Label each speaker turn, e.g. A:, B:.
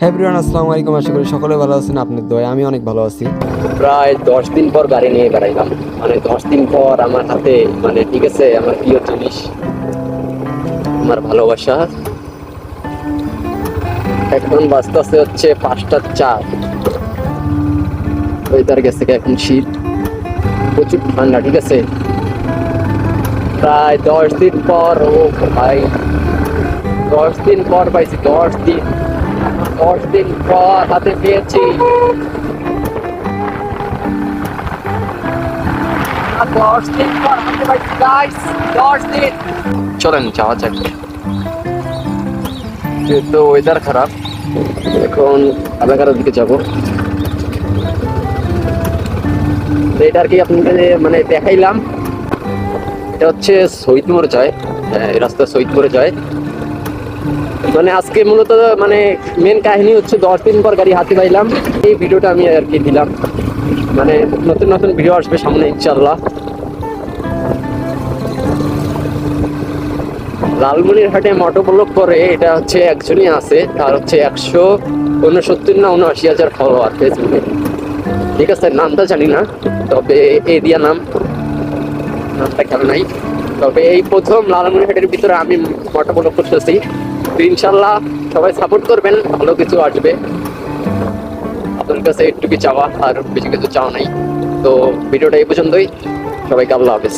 A: হ্যাঁ ব্রিয়ান আসসালামু আলাইকুম। আশা করি সকলে ভালো আছেন। আপনার দয় আমি অনেক ভালো আছি।
B: প্রায় দশ দিন পর গাড়ি নিয়ে বেড়াইলাম। মানে দশ দিন পর আমার হাতে মানে ঠিক আছে, আমার প্রিয় জিনিস, আমার ভালোবাসা। এখন আসতে হচ্ছে পাঁচটা চার। ওয়েদার গেছে এখন শীত, প্রচুর ঠান্ডা, ঠিক আছে? প্রায় দশ দিন পর, ও ভাই, দশ দিন পর পাইছি, দশ দিন। দিন পর হাতে পেয়েছি। দশ দিন পর হাতে চলেন যাওয়া যাক। ওয়েদার খারাপ এখন এলাকার দিকে যাব। এটা আর কি আপনাদের মানে দেখাইলাম। এটা হচ্ছে শহীদমোড় যায় হ্যাঁ, রাস্তা শহীদমোড়ে যায়। মানে আজকে মূলত মানে মেন কাহিনী হচ্ছে দশ দিন পর গাড়ি হাতে পাইলাম। এই ভিডিওটা আমি আর কি দিলাম। মানে নতুন নতুন ভিডিও আসবে সামনে ইনশাল্লাহ লালমনির হাটে মোটো ব্লক করে এটা হচ্ছে একজনই আছে আর হচ্ছে একশো উনসত্তর না উনআশি হাজার ফলোয়ার ফেসবুকে ঠিক আছে, নামটা জানি না, তবে এরিয়া নাম। নামটা খেয়াল নাই। তবে এই প্রথম লালমনিরহাটের ভিতরে আমি মোটো ব্লক করতেছি। তো ইনশাল্লাহ সবাই সাপোর্ট করবেন, ভালো কিছু আসবে। আপনার কাছে একটু কি চাওয়া, আর বেশি কিছু চাওয়া নাই। তো ভিডিওটা এই পর্যন্তই। সবাইকে আল্লাহ হাফেজ।